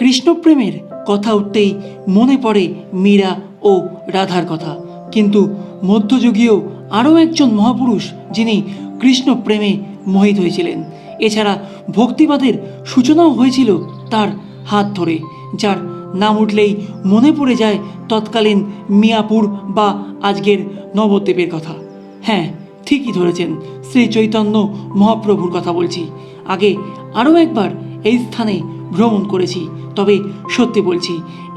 কৃষ্ণপ্রেমের কথা উঠতেই মনে পড়ে মীরা ও রাধার কথা। কিন্তু মধ্যযুগীয় আরও একজন মহাপুরুষ যিনি কৃষ্ণ প্রেমে মোহিত হয়েছিলেন। এছাড়া ভক্তিবাদের সূচনাও হয়েছিল তার হাত ধরে, যার নাম উঠলেই মনে পড়ে যায় তৎকালীন মিয়াপুর বা আজকের নবদ্বীপের কথা। হ্যাঁ ঠিকই ধরেছেন, শ্রী চৈতন্য মহাপ্রভুর কথা বলছি। আগে আরও একবার এই স্থানে ভ্রমণ করেছি তবে সত্যি বলছি,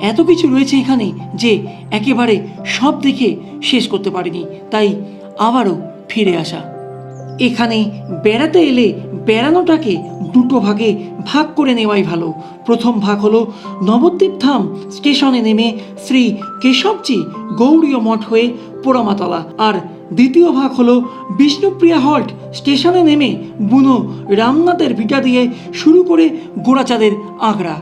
এত কিছু রয়েছে এখানে যে একেবারে সব দেখে শেষ করতে পারিনি, তাই আবারও ফিরে আসা। এখানে বেড়াতে এলে বেড়ানোটাকে দুটো ভাগে ভাগ করে নেওয়াই ভালো। প্রথম ভাগ হলো নবদ্বীপ ধাম স্টেশনে নেমে শ্রী কেশবজি গৌরীয় মঠ হয়ে পোড়ামাতলা, আর দ্বিতীয় ভাগ হলো বিষ্ণুপ্রিয়া হল্ট স্টেশনে নেমে বুনো রামনাথের ভিটা দিয়ে শুরু করে গোড়াচাঁদের আগ্রা।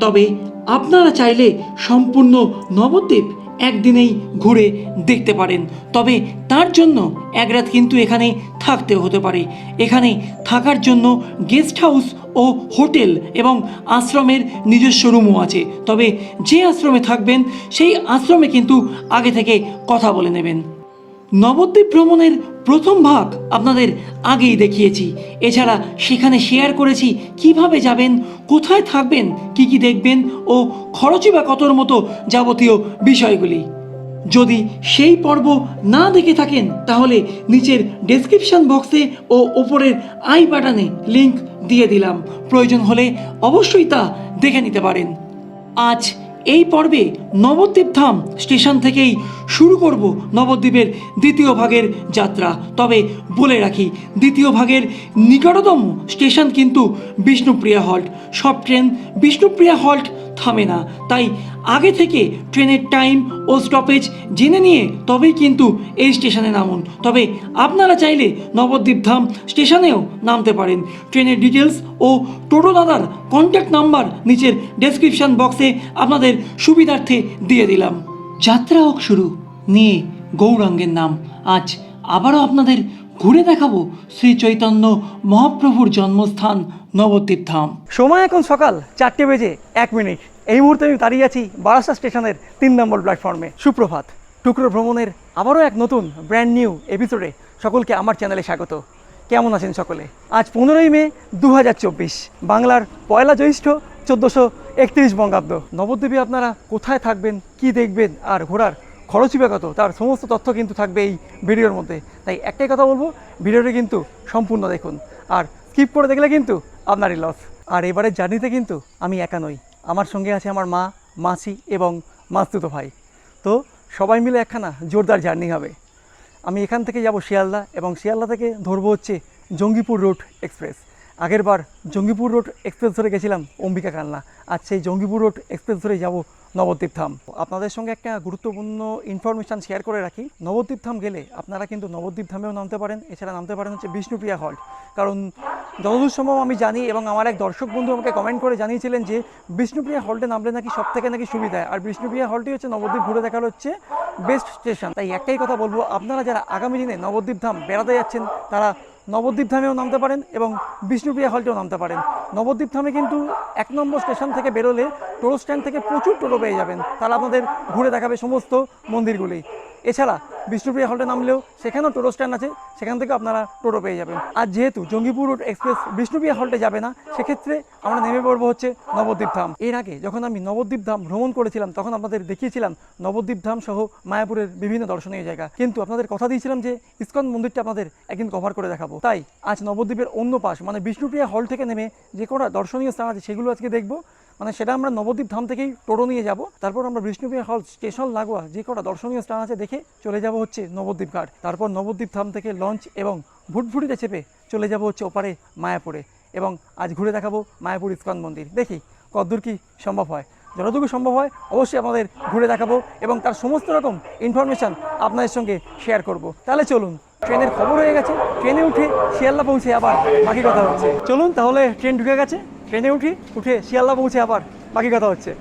তবে আপনারা চাইলে সম্পূর্ণ নবদ্বীপ একদিনেই ঘুরে দেখতে পারেন। তবে তার জন্য এক রাত কিন্তু এখানে থাকতে হতে পারে। এখানে থাকার জন্য গেস্ট হাউস ও হোটেল এবং আশ্রমের নিজস্ব রুমও আছে। তবে যে আশ্রমে থাকবেন, সেই আশ্রমে কিন্তু আগে থেকে কথা বলে নেবেন। নবদ্বীপ ভ্রমণের প্রথম ভাগ আপনাদের আগেই দেখিয়েছি। এছাড়া সেখানে শেয়ার করেছি কীভাবে যাবেন, কোথায় থাকবেন, কি কি দেখবেন ও খরচই বা কতর মতো যাবতীয় বিষয়গুলি। যদি সেই পর্ব না দেখে থাকেন, তাহলে নিচের ডেসক্রিপশন বক্সে ও ওপরের আই বাটনে লিংক দিয়ে দিলাম। প্রয়োজন হলে অবশ্যই তা দেখে নিতে পারেন। আজ এই পর্বে নবদ্বীপ ধাম স্টেশন থেকেই শুরু করব নবদ্বীপের দ্বিতীয় ভাগের যাত্রা। তবে বলে রাখি, দ্বিতীয় ভাগের নিকটতম স্টেশন কিন্তু বিষ্ণুপ্রিয়া হল্ট। সব ট্রেন বিষ্ণুপ্রিয়া হল্ট থামে না। তাই আগে থেকে ট্রেনের টাইম ও স্টপেজ জেনে নিয়ে তবেই কিন্তু এই স্টেশনে নামুন। তবে আপনারা চাইলে নবদ্বীপ ধাম স্টেশনেও নামতে পারেন। ট্রেনের ডিটেলস ও টোটো দাদার কন্ট্যাক্ট নাম্বার নিচের ডেসক্রিপশন বক্সে আপনাদের সুবিধার্থে দিয়ে দিলাম। যাত্রা হোক শুরু। নিয়ে গৌরাঙ্গের নাম। আজ আবারও আপনাদের ঘুরে দেখাবো শ্রী চৈতন্য মহাপ্রভুর জন্মস্থান নবদ্বীপ ধাম সময় এখন সকাল চারটে বেজে এক মিনিট। এই মুহূর্তে আমি দাঁড়িয়ে আছি বারাসা স্টেশনের তিন নম্বর প্ল্যাটফর্মে সুপ্রভাত। টুকরো ভ্রমণের আবারও এক নতুন ব্র্যান্ড নিউ এপিসোডে সকলকে আমার চ্যানেলে স্বাগত। কেমন আছেন সকলে? আজ পনেরোই মে দু হাজার চব্বিশ, বাংলার পয়লা জ্যৈষ্ঠ চোদ্দোশো একত্রিশ বঙ্গাব্দ। নবদ্বীপে আপনারা কোথায় থাকবেন, কি দেখবেন আর ঘোরার খরচই কত, তার সমস্ত তথ্য কিন্তু থাকবে এই ভিডিওর মধ্যে। তাই একটাই কথা বলব, ভিডিওটি কিন্তু সম্পূর্ণ দেখুন। আর স্কিপ করে দেখলে কিন্তু আপনারই লস আর এবারের জার্নিতে কিন্তু আমি একা নই। আমার সঙ্গে আছে আমার মা, মাসি এবং মাস্তুতো ভাই। তো সবাই মিলে একখানা জোরদার জার্নি হবে। আমি এখান থেকে যাব শিয়ালদা এবং শিয়ালদা থেকে ধরবো হচ্ছে জঙ্গিপুর রোড এক্সপ্রেস। আগেরবার জঙ্গিপুর রোড এক্সপ্রেস ধরে গেছিলাম অম্বিকা কালনা আর সেই জঙ্গিপুর রোড এক্সপ্রেস ধরে যাব নবদ্বীপ ধাম। আপনাদের সঙ্গে একটা গুরুত্বপূর্ণ ইনফরমেশান শেয়ার করে রাখি। নবদ্বীপ ধাম গেলে আপনারা কিন্তু নবদ্বীপ ধামেও নামতে পারেন, এছাড়া নামতে পারেন হচ্ছে বিষ্ণুপ্রিয়া হল্ট কারণ যতদূর সম্ভব আমি জানি এবং আমার এক দর্শক বন্ধু আমাকে কমেন্ট করে জানিয়েছিলেন যে বিষ্ণুপ্রিয়া হল্টে নামলে নাকি সব থেকে নাকি সুবিধা আর বিষ্ণুপ্রিয়া হলটি হচ্ছে নবদ্বীপ ঘুরে দেখার হচ্ছে বেস্ট স্টেশন তাই একটাই কথা বলব, আপনারা যারা আগামী দিনে নবদ্বীপ ধাম বেড়াতে যাচ্ছেন, তারা নবদ্বীপ ধামেও নামতে পারেন এবং বিষ্ণুপ্রিয়া হলটেও নামতে পারেন। নবদ্বীপ ধামে কিন্তু এক নম্বর স্টেশন থেকে বেরোলে টোটো স্ট্যান্ড থেকে প্রচুর টোটো পেয়ে যাবেন। তাহলে আপনাদের ঘুরে দেখাবে সমস্ত মন্দিরগুলি। এছাড়া বিষ্ণুপ্রিয়া হল্টে নামলেও সেখানেও টোটো স্ট্যান্ড আছে, সেখান থেকে আপনারা টোটো পেয়ে যাবেন। আর যেহেতু জঙ্গিপুর রোড এক্সপ্রেস বিষ্ণুপ্রিয়া হল্টে যাবে না, সেক্ষেত্রে আমরা নেমে পড়ব হচ্ছে নবদ্বীপ ধাম। এর আগে যখন আমি নবদ্বীপ ধাম ভ্রমণ করেছিলাম, তখন আপনাদের দেখিয়েছিলাম নবদ্বীপ ধাম সহ মায়াপুরের বিভিন্ন দর্শনীয় জায়গা। কিন্তু আপনাদের কথা দিয়েছিলাম যে ইস্কন মন্দিরটা আপনাদের একদিন কভার করে দেখাবো। তাই আজ নবদ্বীপের অন্য পাশ মানে বিষ্ণুপ্রিয়া হল থেকে নেমে যে কটা দর্শনীয় স্থান আছে, সেগুলো আজকে দেখব। মানে সেটা আমরা নবদ্বীপ ধাম থেকেই টোটো নিয়ে যাব। তারপর আমরা বিষ্ণুপ্রিয়া হল স্টেশন লাগোয়া যে কটা দর্শনীয় স্থান আছে দেখে চলে যাব হচ্ছে নবদ্বীপ ঘাট। তারপর নবদ্বীপ ধাম থেকে লঞ্চ এবং ভুটভুটিতে চেপে চলে যাব হচ্ছে ওপারে মায়াপুরে এবং আজ ঘুরে দেখাবো মায়াপুর ইস্কন মন্দির। দেখি কতদূর কি সম্ভব হয়। যতটুকু সম্ভব হয়, অবশ্যই আমাদের ঘুরে দেখাবো এবং তার সমস্ত রকম ইনফরমেশান আপনাদের সঙ্গে শেয়ার করব। তাহলে চলুন, ট্রেনের খবর হয়ে গেছে। ট্রেনে উঠে শিয়ালদা পৌঁছে আবার বাকি কথা হচ্ছে। চলুন তাহলে ট্রেন ঢুকে গেছে। ট্রেনে উঠি উঠে শিয়ালদা পৌঁছে আবার। বাকি কথা হচ্ছে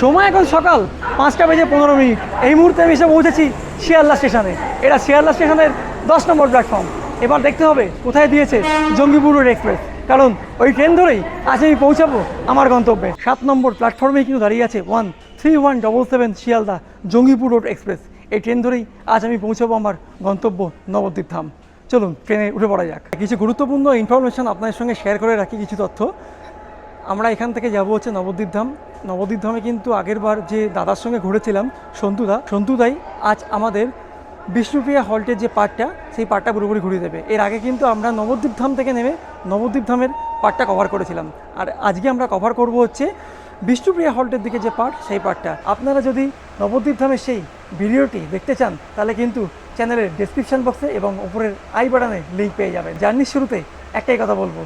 সময় এখন সকাল পাঁচটা বেজে পনেরো মিনিট। এই মুহূর্তে আমি এসে পৌঁছেছি শিয়ালদা স্টেশনে। এটা শিয়ালদা স্টেশনের দশ নম্বর প্ল্যাটফর্ম এবার দেখতে হবে কোথায় দিয়েছে জঙ্গিপুর রোড এক্সপ্রেস কারণ ওই ট্রেন ধরেই আজ আমি পৌঁছাবো আমার গন্তব্যে। সাত নম্বর প্ল্যাটফর্মে কিন্তু দাঁড়িয়ে আছে one three one double seven Sealdah Jangipur road express এই ট্রেন ধরেই আজ আমি পৌঁছাবো আমার গন্তব্য নবদ্বীপ ধাম। চলুন ট্রেনে উঠে পড়া যাক। কিছু গুরুত্বপূর্ণ ইনফরমেশন আপনাদের সঙ্গে শেয়ার করে রাখি কিছু তথ্য। আমরা এখান থেকে যাব হচ্ছে নবদ্বীপ ধাম। নবদ্বীপ ধামে কিন্তু আগের বার যে দাদার সঙ্গে ঘুরেছিলাম সন্তুদা সন্তুদাই আজ আমাদের বিষ্ণুপ্রিয়া হল্টের যে পার্টটা সেই পার্টটা পুরোপুরি ঘুরিয়ে দেবে। এর আগে কিন্তু আমরা নবদ্বীপ ধাম থেকে নেমে নবদ্বীপ ধামের পার্টটা কভার করেছিলাম। আর আজকে আমরা কভার করব হচ্ছে বিষ্ণুপ্রিয়া হল্টের দিকে যে পার্ট সেই পার্টটা আপনারা যদি নবদ্বীপ ধামের সেই ভিডিওটি দেখতে চান, তাহলে কিন্তু চ্যানেলের ডেসক্রিপশন বক্সে এবং উপরের আই বাটনে লিঙ্ক পেয়ে যাবেন। জার্নির শুরুতে একটাই কথা বলব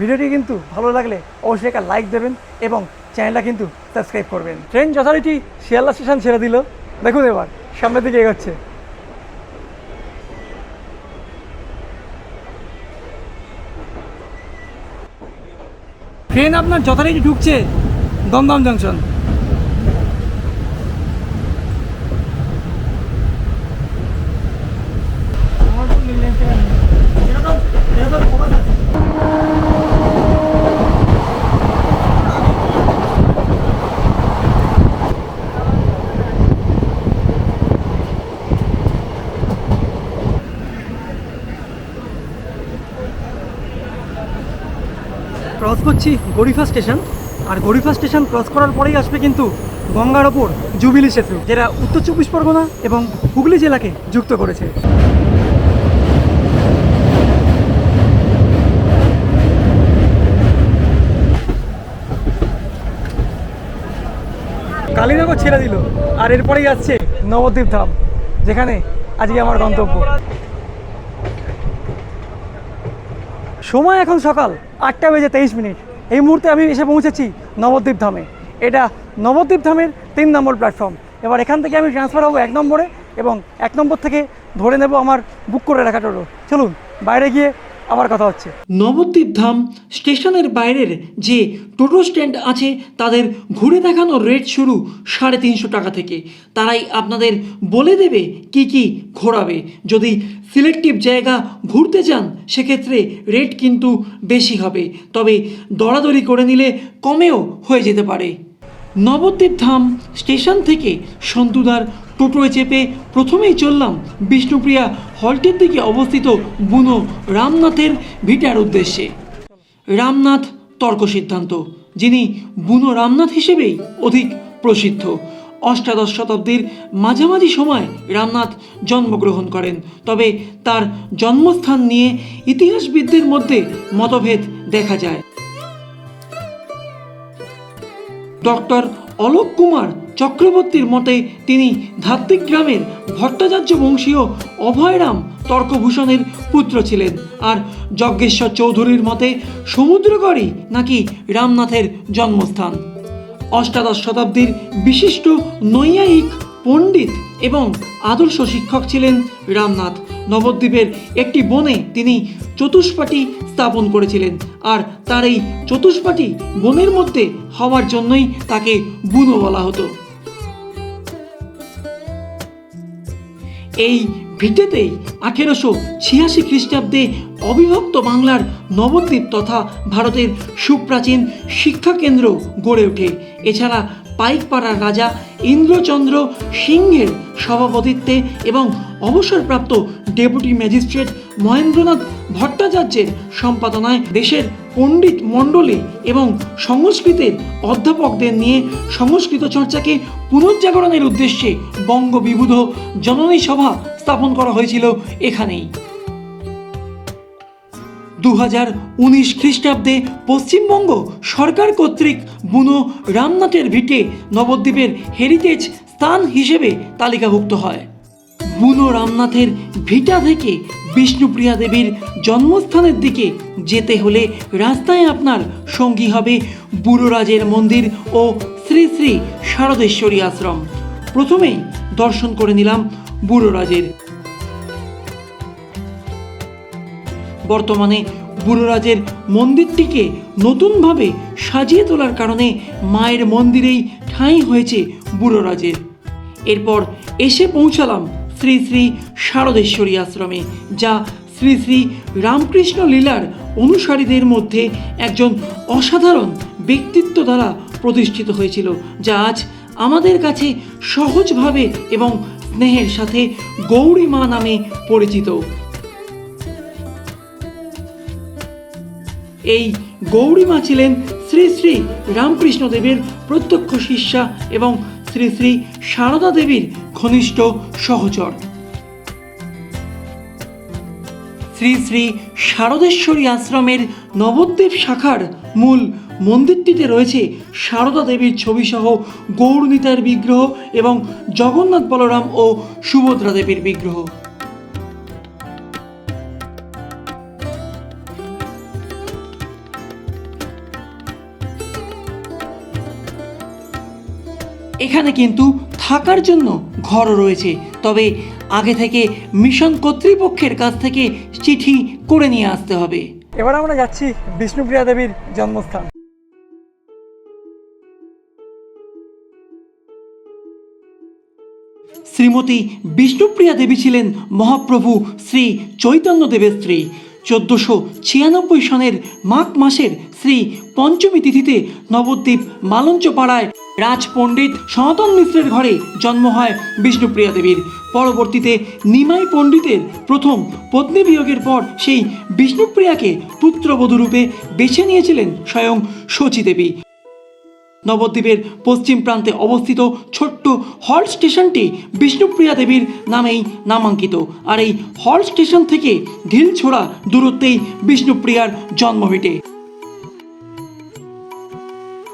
ভিডিওটি কিন্তু ভালো লাগলে অবশ্যই একটা লাইক দেবেন এবং চ্যানেলটা কিন্তু সাবস্ক্রাইব করবেন। ট্রেন যথারীতি শিয়ালদা স্টেশন ছেড়ে দিল। দেখুন এবার, সামনের দিকে এগোচ্ছে। ট্রেন আপনার যথারীতি ঢুকছে দমদম জংশন ক্রস করছি গরিফা স্টেশন। আর গরিফা স্টেশন ক্রস করার পরেই আসবে কিন্তু গঙ্গার ওপর জুবিলি সেতু, যেটা উত্তর চব্বিশ পরগনা এবং হুগলি জেলাকে যুক্ত করেছে। কালীনগর ছেড়ে দিল, আর এরপরেই আসছে নবদ্বীপ ধাম, যেখানে আজকে আমার গন্তব্য। সময় এখন সকাল আটটা বেজে তেইশ মিনিট। এই মুহূর্তে আমি এসে পৌঁছেছি নবদ্বীপ ধামে। এটা নবদ্বীপ ধামের তিন নম্বর প্ল্যাটফর্ম এবার এখান থেকে আমি ট্রান্সফার হব এক নম্বরে এবং এক নম্বর থেকে ধরে নেব আমার বুক করে রাখা চলুন, বাইরে গিয়ে আবার কথা হচ্ছে। নবদ্বীপ ধাম স্টেশনের বাইরের যে টোটো স্ট্যান্ড আছে, তাদের ঘুরে দেখানোর রেট শুরু সাড়ে তিনশো টাকা থেকে। তারাই আপনাদের বলে দেবে কি কি ঘোরাবে। যদি সিলেক্টিভ জায়গা ঘুরতে চান, সেক্ষেত্রে রেট কিন্তু বেশি হবে। তবে দরাদরি করে নিলে কমেও হয়ে যেতে পারে। নবদ্বীপ ধাম স্টেশন থেকে সন্তুদার টোটোয় চেপে প্রথমেই চললাম বিষ্ণুপ্রিয়া হলটির দিকে অবস্থিত বুনো রামনাথের ভিটার উদ্দেশ্যে। রামনাথ তর্ক সিদ্ধান্ত, যিনি বুনো রামনাথ হিসেবেই অধিক প্রসিদ্ধ। অষ্টাদশ শতাব্দীর মাঝামাঝি সময় রামনাথ জন্মগ্রহণ করেন, তবে তার জন্মস্থান নিয়ে ইতিহাসবিদদের মধ্যে মতভেদ দেখা যায়। ডক্টর অলোক কুমার চক্রবর্তীর মতে তিনি ধাত্বিক গ্রামের ভট্টাচার্য বংশীয় অভয়রাম তর্কভূষণের পুত্র ছিলেন। আর যজ্ঞেশ্বর চৌধুরীর মতে সমুদ্রগড়ই নাকি রামনাথের জন্মস্থান। অষ্টাদশ শতাব্দীর বিশিষ্ট নৈয়ায়িক পণ্ডিত এবং আদর্শ শিক্ষক ছিলেন রামনাথ। নবদ্বীপের একটি বনে তিনি চতুষ্পাটি স্থাপন করেছিলেন আর তার এই চতুষ্পাটি বনের মধ্যে হওয়ার জন্যই তাকে বুনো বলা হতো। এই ভিটেতেই আঠেরোশো ছিয়াশি খ্রিস্টাব্দে অবিভক্ত বাংলার নবদ্বীপ তথা ভারতের সুপ্রাচীন শিক্ষা কেন্দ্র গড়ে ওঠে। এছাড়া পাইকপাড়ার রাজা ইন্দ্রচন্দ্র সিংহের সভাপতিত্বে এবং অবসরপ্রাপ্ত ডেপুটি ম্যাজিস্ট্রেট মহেন্দ্রনাথ ভট্টাচার্যের সম্পাদনায় দেশের পণ্ডিত মণ্ডলী এবং সংস্কৃতের অধ্যাপকদের নিয়ে সংস্কৃত চর্চাকে পুনর্জাগরণের উদ্দেশ্যে বঙ্গবিভূত জননী সভা স্থাপন করা হয়েছিল এখানেই। দু উনিশ খ্রিস্টাব্দে পশ্চিমবঙ্গ সরকার কর্তৃক বুনো রামনাথের ভিটে নবদ্বীপের হেরিটেজ স্থান হিসেবে তালিকাভুক্ত হয়। বুনো রামনাথের ভিটা থেকে বিষ্ণুপ্রিয়া দেবীর জন্মস্থানের দিকে যেতে হলে রাস্তায় আপনার সঙ্গী হবে বুড়োরাজের মন্দির ও শ্রী শ্রী শারদেশ্বরী আশ্রম। প্রথমেই দর্শন করে নিলাম বুড়োরাজের বর্তমানে বুড়োরাজের মন্দিরটিকে নতুনভাবে সাজিয়ে তোলার কারণে মায়ের মন্দিরেই ঠাঁই হয়েছে বুড়োরাজের। এরপর এসে পৌঁছালাম শ্রী শ্রী শারদেশ্বরী আশ্রমে, যা শ্রী শ্রী রামকৃষ্ণ লীলার অনুসারীদের মধ্যে একজন অসাধারণ ব্যক্তিত্ব দ্বারা প্রতিষ্ঠিত হয়েছিল, যা আজ আমাদের কাছে সহজভাবে এবং স্নেহের সাথে গৌরী মা নামে পরিচিত। এই গৌরীমা ছিলেন শ্রী শ্রী রামকৃষ্ণ দেবের প্রত্যক্ষ শিষ্যা এবং শ্রী শ্রী সারদা দেবীর ঘনিষ্ঠ সহচর। শ্রী শ্রী শারদেশ্বরী আশ্রমের নবদ্বীপ শাখার মূল মন্দিরটিতে রয়েছে সারদা দেবীর ছবিসহ গৌরনীতার বিগ্রহ এবং জগন্নাথ বলরাম ও সুভদ্রা দেবীর বিগ্রহ। এখানে কিন্তু থাকার জন্য ঘরও রয়েছে। তবে আগে থেকে মিশন কর্তৃপক্ষের কাছ থেকে চিঠি করে নিয়ে আসতে হবে। এবার আমরা যাচ্ছি বিষ্ণুপ্রিয়া দেবীর জন্মস্থান। শ্রীমতী বিষ্ণুপ্রিয়া দেবী ছিলেন মহাপ্রভু শ্রী চৈতন্য দেবের স্ত্রী। চোদ্দোশো ছিয়ানব্বই সনের মাঘ মাসের শ্রী পঞ্চমী তিথিতে নবদ্বীপ মালঞ্চপাড়ায় পণ্ডিত সনাতন মিশ্রের ঘরে জন্ম হয় বিষ্ণুপ্রিয়া দেবীর। পরবর্তীতে নিমাই পণ্ডিতের প্রথম পত্নী বিয়োগের পর সেই বিষ্ণুপ্রিয়াকে পুত্রবধূরূপে বেছে নিয়েছিলেন স্বয়ং শচী দেবী। নবদ্বীপের পশ্চিম প্রান্তে অবস্থিত ছোট্ট হল্ট স্টেশনটি বিষ্ণুপ্রিয়া দেবীর নামেই নামাঙ্কিত। আর এই হল্ট স্টেশন থেকে ঢিলছোড়া দূরত্বেই বিষ্ণুপ্রিয়ার জন্ম ভিটে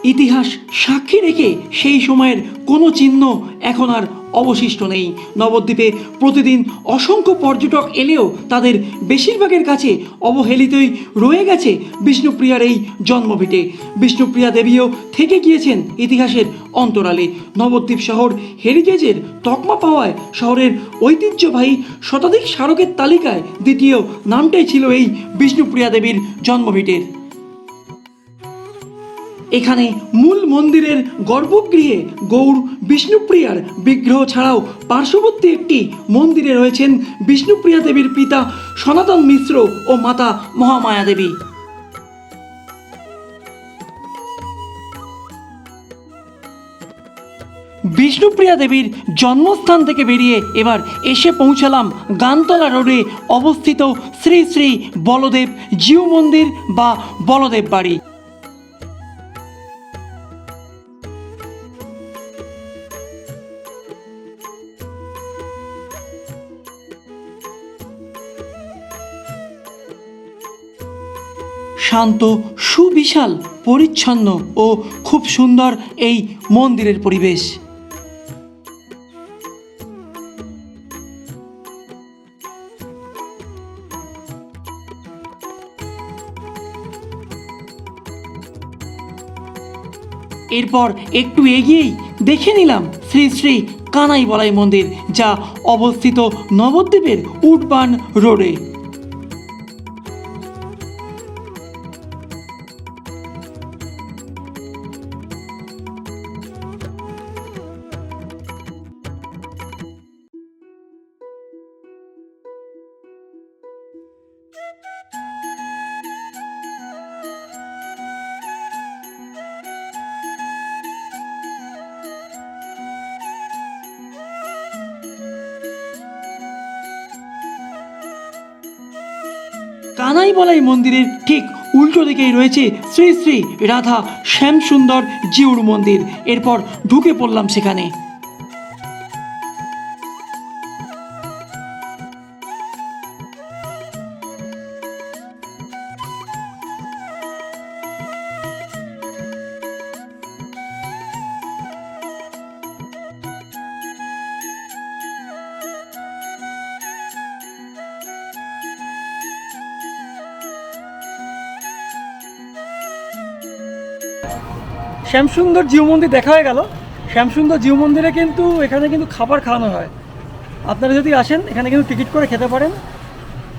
ইতিহাস সাক্ষী রেখে সেই সময়ের কোনো চিহ্ন এখন আর অবশিষ্ট নেই। নবদ্বীপে প্রতিদিন অসংখ্য পর্যটক এলেও তাদের বেশিরভাগের কাছে অবহেলিতই রয়ে গেছে বিষ্ণুপ্রিয়ার এই জন্মভিটে। বিষ্ণুপ্রিয়া দেবীও থেকে গিয়েছেন ইতিহাসের অন্তরালে। নবদ্বীপ শহর হেরিটেজের তকমা পাওয়ায় শহরের ঐতিহ্যবাহী শতাধিক স্মারকের তালিকায় দ্বিতীয় নামটাই ছিল এই বিষ্ণুপ্রিয়া দেবীর জন্মভিটের। এখানে মূল মন্দিরের গর্ভগৃহে গৌর বিষ্ণুপ্রিয়ার বিগ্রহ ছাড়াও পার্শ্ববর্তী একটি মন্দিরে রয়েছেন বিষ্ণুপ্রিয়া দেবীর পিতা সনাতন মিশ্র ও মাতা মহামায়া দেবী। বিষ্ণুপ্রিয়া দেবীর জন্মস্থান থেকে বেরিয়ে এবার এসে পৌঁছালাম গানতলা রোডে অবস্থিত শ্রী শ্রী বলদেব জিউ মন্দির বা বলদেব বাড়ি। শান্ত, সুবিশাল, পরিচ্ছন্ন ও খুব সুন্দর এই মন্দিরের পরিবেশ। এরপর একটু এগিয়েই দেখে নিলাম শ্রী শ্রী কানাই বলাই মন্দির, যা অবস্থিত নবদ্বীপের উডবান রোডে। কানাই বলাই মন্দিরের ঠিক উল্টো দিকেই রয়েছে শ্রী শ্রী রাধা শ্যামসুন্দর জিউর মন্দির। এরপর ঢুকে পড়লাম সেখানে। শ্যামসুন্দর জিও মন্দির দেখা হয়ে গেল। শ্যামসুন্দর জিও মন্দিরে কিন্তু এখানে কিন্তু খাবার খাওয়ানো হয়। আপনারা যদি আসেন, এখানে কিন্তু টিকিট করে খেতে পারেন।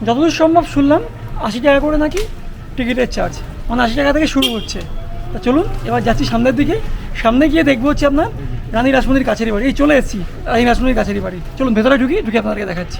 যতদূর সম্ভব শুনলাম, আশি টাকা করে নাকি টিকিটের চার্জ। মানে আশি টাকা থেকে শুরু হচ্ছে। তা চলুন, এবার যাচ্ছি সামনের দিকে। সামনে গিয়ে দেখব হচ্ছে আপনার রানী রাসমণির কাছেরই বাড়ি। এই চলে এসেছি, রানী রাসমণির কাছেরই বাড়ি। চলুন, ভেতরে ঢুকি, ঢুকে আপনাদেরকে দেখাচ্ছি।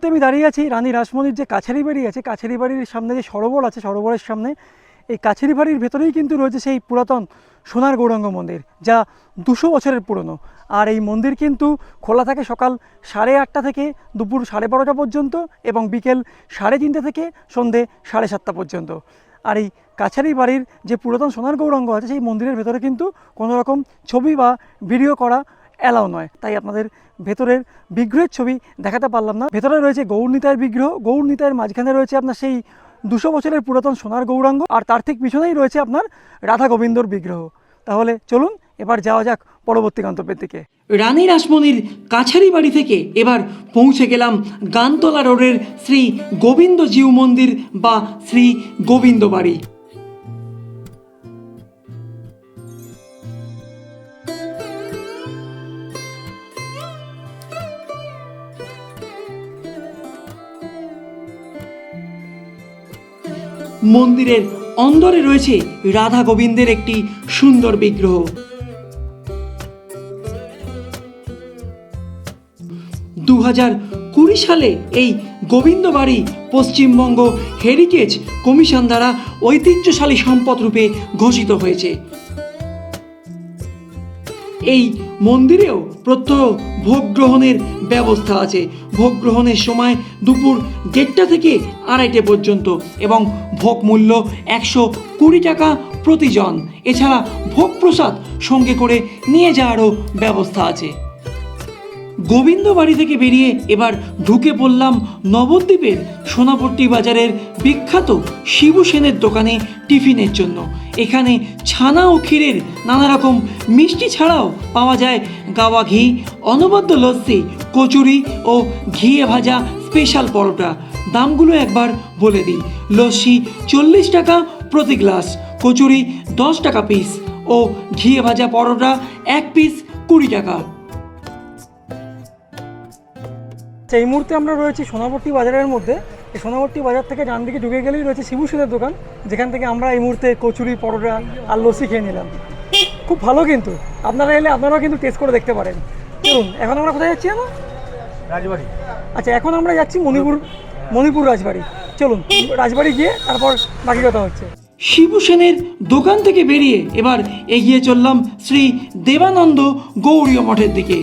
মুহূর্তে আমি দাঁড়িয়ে আছি রানী রাসমণির যে কাছারি বাড়ি আছে, কাছারি বাড়ির সামনে যে সরোবর আছে, সরোবরের সামনে, এই কাছারি বাড়ির ভেতরেই কিন্তু রয়েছে সেই পুরাতন সোনার গৌরাঙ্গ মন্দির, যা দুশো বছরের পুরনো। আর এই মন্দির কিন্তু খোলা থাকে সকাল সাড়ে আটটা থেকে দুপুর সাড়ে বারোটা পর্যন্ত এবং বিকেল সাড়ে তিনটে থেকে সন্ধে সাড়ে সাতটা পর্যন্ত। আর এই কাছারি বাড়ির যে পুরাতন সোনার গৌরাঙ্গ আছে, সেই মন্দিরের ভেতরে কিন্তু কোনো রকম ছবি বা ভিডিও করা অ্যালাউ নয়। তাই আপনাদের ভেতরের বিগ্রহের ছবি দেখাতে পারলাম না। ভেতরে রয়েছে গৌরনীতায়ের বিগ্রহ। গৌরনীতায়ের মাঝখানে রয়েছে আপনার সেই দুশো বছরের পুরাতন সোনার গৌরাঙ্গ আর তার ঠিক পিছনেই রয়েছে আপনার রাধা গোবিন্দর বিগ্রহ। তাহলে চলুন, এবার যাওয়া যাক পরবর্তী গন্তব্যের দিকে। রানী রাসমণির কাছারি বাড়ি থেকে এবার পৌঁছে গেলাম গানতলা রোডের শ্রী গোবিন্দ জিউ মন্দির বা শ্রী গোবিন্দ বাড়ি মন্দিরের অন্দরে রয়েছে রাধা গোবিন্দের একটি সুন্দর বিগ্রহ। দু হাজার কুড়ি সালে এই গোবিন্দ বাড়ি পশ্চিমবঙ্গ হেরিটেজ কমিশন দ্বারা ঐতিহ্যশালী সম্পদ রূপে ঘোষিত হয়েছে। এই মন্দিরেও প্রত্যহ ভোগ গ্রহণের ব্যবস্থা আছে। ভোগ গ্রহণের সময় দুপুর দেড়টা থেকে আড়াইটে পর্যন্ত এবং ভোগ মূল্য একশো কুড়ি টাকা প্রতিজন। এছাড়া ভোগ প্রসাদ সঙ্গে করে নিয়ে যাওয়ারও ব্যবস্থা আছে। গোবিন্দ বাড়ি থেকে বেরিয়ে এবার ঢুকে পড়লাম নবদ্বীপের সোনাপট্টি বাজারের বিখ্যাত শিবু সেনের দোকানে টিফিনের জন্য। এখানে ছানা ও ক্ষীরের নানা রকম মিষ্টি ছাড়াও পাওয়া যায় গাওয়া ঘি, অনবদ্য লস্যি, কচুরি ও ঘিয়ে ভাজা স্পেশাল পরোটা। দামগুলো একবার বলে দিই। লস্যি চল্লিশ টাকা প্রতি গ্লাস, কচুরি দশ টাকা পিস ও ঘিয়ে ভাজা পরোটা এক পিস কুড়ি টাকা। আচ্ছা এই মুহূর্তে আমরা রয়েছি সোনাপট্টি বাজারের মধ্যে। এই সোনাপট্টি বাজার থেকে ডান দিকে ঢুকে গেলেই রয়েছে শিবু সেনের দোকান যেখান থেকে আমরা এই মুহূর্তে কচুরি পরোটা আর লস্যি খেয়ে নিলাম। খুব ভালো কিন্তু। আপনারা এলে আপনারাও কিন্তু টেস্ট করে দেখতে পারেন। চলুন এখন আমরা কোথায় যাচ্ছি আমরা রাজবাড়ি। আচ্ছা এখন আমরা যাচ্ছি মণিপুর মণিপুর রাজবাড়ি। চলুন রাজবাড়ি গিয়ে তারপর বাকি কথা হচ্ছে। শিবু সেনের দোকান থেকে বেরিয়ে এবার এগিয়ে চললাম শ্রী দেবানন্দ গৌরীয় মঠের দিকে।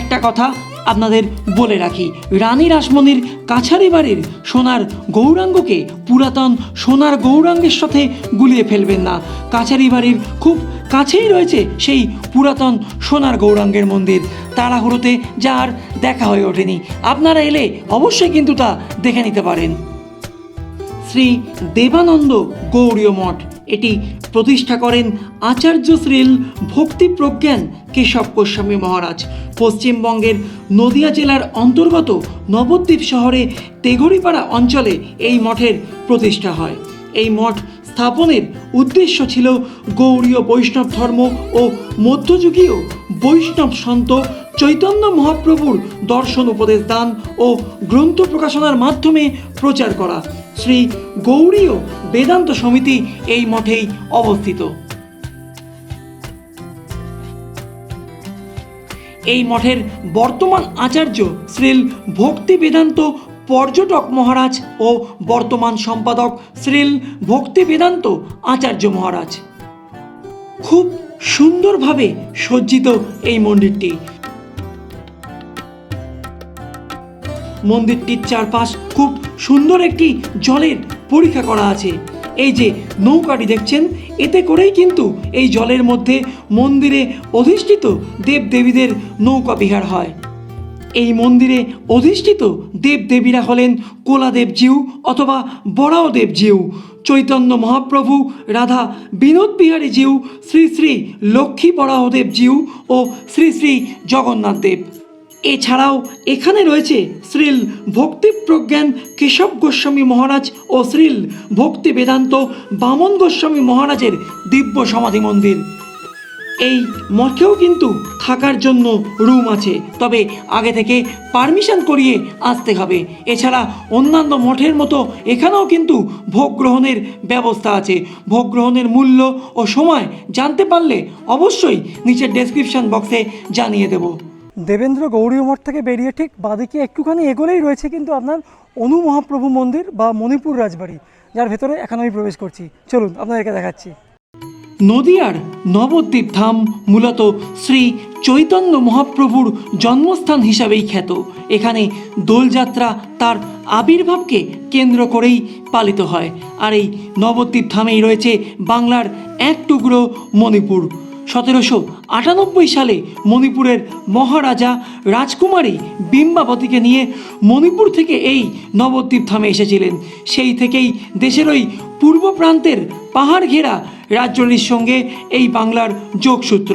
একটা কথা আপনাদের বলে রাখি, রানী রাসমণির কাছারি বাড়ির সোনার গৌরাঙ্গকে পুরাতন সোনার গৌরাঙ্গের সাথে গুলিয়ে ফেলবেন না। কাছারি বাড়ির খুব কাছেই রয়েছে সেই পুরাতন সোনার গৌরাঙ্গের মন্দির। তাড়াহুড়োতে যা দেখা হয়ে ওঠেনি। আপনারা এলে অবশ্যই কিন্তু তা দেখে নিতে পারেন। শ্রী দেবানন্দ গৌরীয় মঠ। এটি প্রতিষ্ঠা করেন আচার্য শ্রীল ভক্তি প্রজ্ঞান কেশব গোস্বামী মহারাজ। পশ্চিমবঙ্গের নদিয়া জেলার অন্তর্গত নবদ্বীপ শহরে তেঘড়িপাড়া অঞ্চলে এই মঠের প্রতিষ্ঠা হয়। এই মঠ স্থাপনের উদ্দেশ্য ছিল গৌড়ীয় বৈষ্ণব ধর্ম ও মধ্যযুগীয় বৈষ্ণব সন্ত চৈতন্য মহাপ্রভুর দর্শন উপদেশ দান ও গ্রন্থ প্রকাশনার মাধ্যমে প্রচার করা। শ্রী গৌড়ীয় বেদান্ত সমিতি এই মঠেই অবস্থিত। এই মঠের বর্তমান আচার্য শ্রীল ভক্তি বেদান্ত পর্যটক মহারাজ ও বর্তমান সম্পাদক শ্রীল ভক্তি বেদান্ত আচার্য মহারাজ। খুব সুন্দরভাবে সজ্জিত এই মন্দিরটি। মন্দিরটির চারপাশ খুব সুন্দর একটি জলের পরীক্ষা করা আছে। এই যে নৌকাটি দেখছেন, এতে করেই কিন্তু এই জলের মধ্যে মন্দিরে অধিষ্ঠিত দেবদেবীদের নৌকা বিহার হয়। এই মন্দিরে অধিষ্ঠিত দেবদেবীরা হলেন কোলাদেবজিউ অথবা বরাহদেবজিউ চৈতন্য মহাপ্রভু, রাধা বিনোদ বিহারী জিউ শ্রী শ্রী লক্ষ্মী বরাহদেবজিউ ও শ্রী শ্রী জগন্নাথ দেব। এছাড়াও এখানে রয়েছে শ্রীল ভক্তি প্রজ্ঞান কেশব গোস্বামী মহারাজ ও শ্রীল ভক্তি বেদান্ত বামন গোস্বামী মহারাজের দিব্য সমাধি মন্দির। এই মঠেও কিন্তু থাকার জন্য রুম আছে, তবে আগে থেকে পারমিশন করিয়ে আসতে হবে। এছাড়া অন্যান্য মঠের মতো এখানেও কিন্তু ভোগ গ্রহণের ব্যবস্থা আছে। ভোগ গ্রহণের মূল্য ও সময় জানতে পারলে অবশ্যই নিচের ডেসক্রিপশন বক্সে জানিয়ে দেবো। দেবেন্দ্র গৌরী মঠ থেকে বেরিয়ে ঠিক বাদিকে একটুখানি এগোলেই রয়েছে কিন্তু আপনার অনু মহাপ্রভু মন্দির বা মণিপুর রাজবাড়ি, যার ভেতরে এখন আমি প্রবেশ করছি। চলুন, আপনাদেরকে দেখাচ্ছি। নদিয়ার নবদ্বীপ ধাম মূলত শ্রী চৈতন্য মহাপ্রভুর জন্মস্থান হিসাবেই খ্যাত। এখানে দোলযাত্রা তার আবির্ভাবকে কেন্দ্র করেই পালিত হয়। আর এই নবদ্বীপ ধামেই রয়েছে বাংলার এক টুকরো মণিপুর। সতেরোশো আটানব্বই সালে মণিপুরের মহারাজা রাজকুমারী বিম্বাবতীকে নিয়ে মণিপুর থেকে এই নবদ্বীপ থামে এসেছিলেন। সেই থেকেই দেশের ওই পূর্ব প্রান্তের পাহাড় ঘেরা রাজ্যটির সঙ্গে এই বাংলার যোগসূত্র।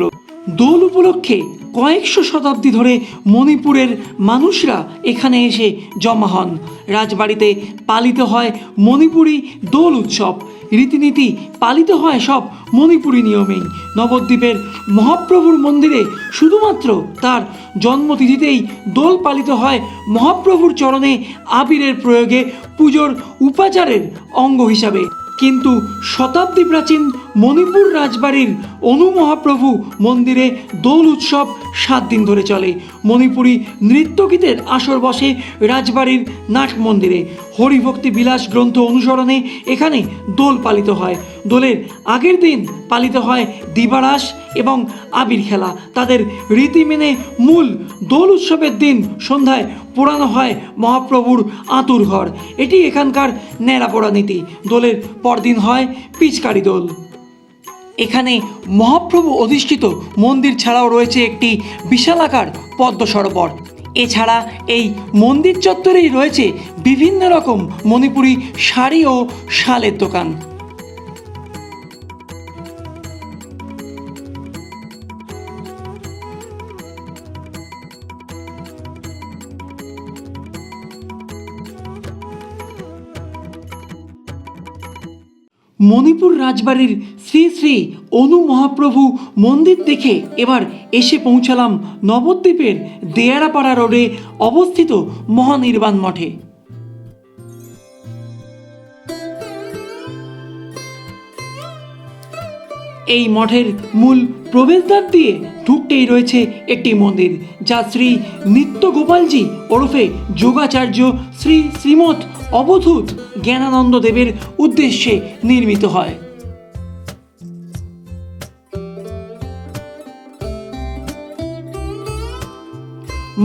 দোল উপলক্ষে কয়েকশো শতাব্দী ধরে মণিপুরের মানুষরা এখানে এসে জমা হন। রাজবাড়িতে পালিত হয় মণিপুরী দোল উৎসব। রীতিনীতি পালিত হয় সব মণিপুরী নিয়মেই নবদ্বীপের মহাপ্রভুর মন্দিরে শুধুমাত্র তার জন্মতিথিতেই দোল পালিত হয় মহাপ্রভুর চরণে আবিরের প্রয়োগে পুজোর উপাচারের অঙ্গ হিসাবে। কিন্তু শতাব্দী প্রাচীন মণিপুর রাজবাড়ির অনু মহাপ্রভু মন্দিরে দোল উৎসব সাত দিন ধরে চলে। মণিপুরী নৃত্যগীতের আসর বসে রাজবাড়ির নাট মন্দিরে হরিভক্তি বিলাস গ্রন্থ অনুসরণে এখানে দোল পালিত হয়। দোলের আগের দিন পালিত হয় দিবারাস এবং আবির খেলা। তাদের রীতি মেনে মূল দোল উৎসবের দিন সন্ধ্যায় পোড়ানো হয় মহাপ্রভুর আতুর ঘর। এটি এখানকার ন্যাড়াপোড়া নীতি। দোলের পরদিন হয় পিচকারি দোল। এখানে মহাপ্রভু অধিষ্ঠিত মন্দির ছাড়াও রয়েছে একটি বিশালাকার পদ্ম সরোবর এছাড়া এই মন্দির চত্বরেই রয়েছে বিভিন্ন রকম মণিপুরি শাড়ি ও শালের দোকান। মণিপুর রাজবাড়ির শ্রী শ্রী অনু মহাপ্রভু মন্দির দেখে এবার এসে পৌঁছালাম নবদ্বীপের দেয়ারাপাড়া রোডে অবস্থিত মহানির্বাণ মঠে। এই মঠের মূল প্রবেশদ্বার দিয়ে ঢুকতেই রয়েছে একটি মন্দির, যা শ্রী নিত্য গোপালজি ওরফে যোগাচার্য শ্রী শ্রীমৎ অবধূত জ্ঞানানন্দ দেবের উদ্দেশ্যে নির্মিত হয়।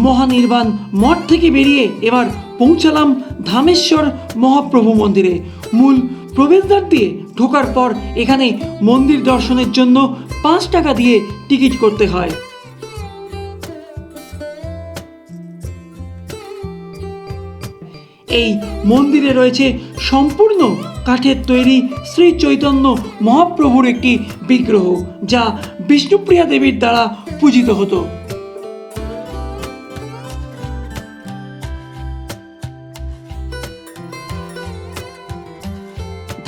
মহানির্বাণ মঠ থেকে বেরিয়ে এবার পৌঁছালাম ধামেশ্বর মহাপ্রভু মন্দিরে। মূল প্রবেশদ্বার দিয়ে ঢোকার পর এখানে মন্দির দর্শনের জন্য পাঁচ টাকা দিয়ে টিকিট করতে হয়। এই মন্দিরে রয়েছে সম্পূর্ণ কাঠের তৈরি শ্রী চৈতন্য মহাপ্রভুর একটি বিগ্রহ, যা বিষ্ণুপ্রিয়া দেবীর দ্বারা পূজিত হতো।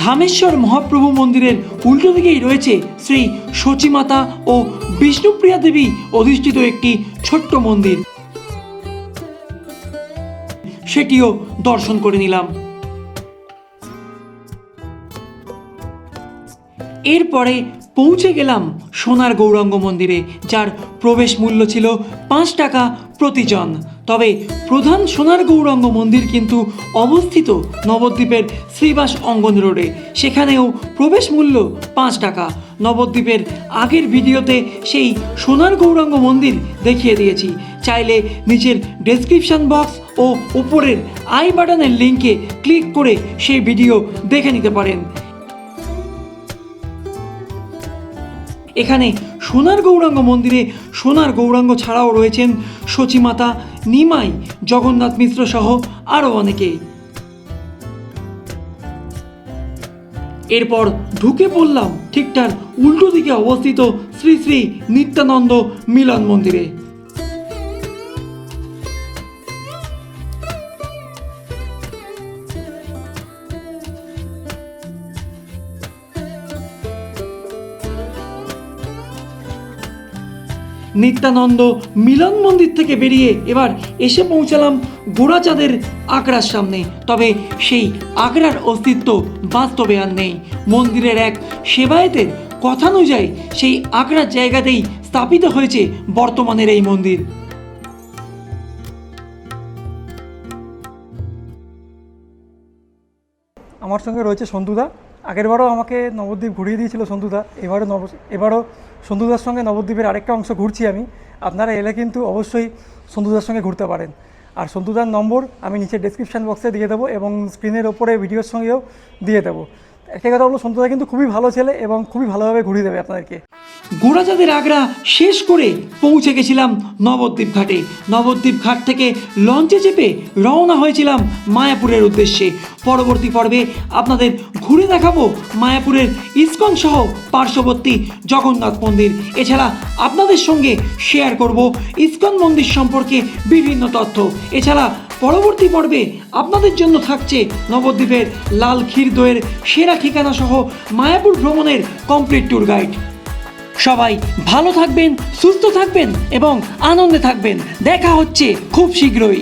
ধামেশ্বর মহাপ্রভু মন্দিরের উল্টো দিকেই রয়েছে শ্রী সচিমাতা ও বিষ্ণুপ্রিয়া দেবী অধিষ্ঠিত একটি ছোট্ট মন্দির। সেটিও দর্শন করে নিলাম। এরপরে পৌঁছে গেলাম সোনার গৌরাঙ্গ মন্দিরে, যার প্রবেশ মূল্য ছিল পাঁচ টাকা প্রতিজন। তবে প্রধান সোনার গৌরাঙ্গ মন্দির কিন্তু অবস্থিত নবদ্বীপের শ্রীবাস অঙ্গন রোডে। সেখানেও প্রবেশ মূল্য পাঁচ টাকা। নবদ্বীপের আগের ভিডিওতে সেই সোনার গৌরাঙ্গ মন্দির দেখিয়ে দিয়েছি। চাইলে নিচের ডেসক্রিপশন বক্স ও উপরের আই বাটনের লিঙ্কে ক্লিক করে সেই ভিডিও দেখে নিতে পারেন। এখানে সোনার গৌরাঙ্গ মন্দিরে সোনার গৌরাঙ্গ ছাড়াও রয়েছেন সচিমাতা নিমাই জগন্নাথ মিত্র সহ আরও অনেকে। এরপর ঢুকে পড়লাম ঠিকঠাক উল্টো দিকে অবস্থিত শ্রী শ্রী নিত্যানন্দ মিলন মন্দিরে। নিত্যানন্দ মিলন মন্দির থেকে বেরিয়ে এবার এসে পৌঁছালাম গোড়াচাঁদের আগ্রার সামনে। তবে সেই আগ্রার অস্তিত্ব বাস্তবে আর নেই। মন্দিরের এক সেবায়েতের কথানুযায়ী সেই আগ্রার জায়গাতেই স্থাপিত হয়েছে বর্তমানের এই মন্দির। আমার সঙ্গে রয়েছে সন্তুদা। আগেরবারও আমাকে নবদ্বীপ ঘুরিয়ে দিয়েছিল সন্তুদা। এবারও নব এবারও সন্তুদার সঙ্গে নবদ্বীপের আরেকটা অংশ ঘুরছি আমি। আপনারা এলে কিন্তু অবশ্যই সন্ধুদার সঙ্গে ঘুরতে পারেন। আর সন্ধুদার নম্বর আমি নিচে ডেসক্রিপশন বক্সে দিয়ে দেবো এবং স্ক্রিনের ওপরে ভিডিওর সঙ্গেও দিয়ে দেবো। একটা কথা বলব সন্তুদা কিন্তু খুবই ভালো ছেলে এবং খুবই ভালোভাবে ঘুরিয়ে দেবে আপনাদেরকে। গোড়াচাঁদের আগ্রা শেষ করে পৌঁছে গেছিলাম নবদ্বীপ ঘাটে। নবদ্বীপ ঘাট থেকে লঞ্চে চেপে রওনা হয়েছিলাম মায়াপুরের উদ্দেশ্যে। পরবর্তী পর্বে আপনাদের ঘুরে দেখাবো মায়াপুরের ইস্কন সহ পার্শ্ববর্তী জগন্নাথ মন্দির। এছাড়া আপনাদের সঙ্গে শেয়ার করব ইস্কন মন্দির সম্পর্কে বিভিন্ন তথ্য। এছাড়া পরবর্তী পর্বে আপনাদের জন্য থাকছে নবদ্বীপের লাল ক্ষীর দইয়ের সেরা ঠিকানা সহ মায়াপুর ভ্রমণের কমপ্লিট ট্যুর গাইড সবাই ভালো থাকবেন, সুস্থ থাকবেন এবং আনন্দে থাকবেন। দেখা হচ্ছে খুব শীঘ্রই।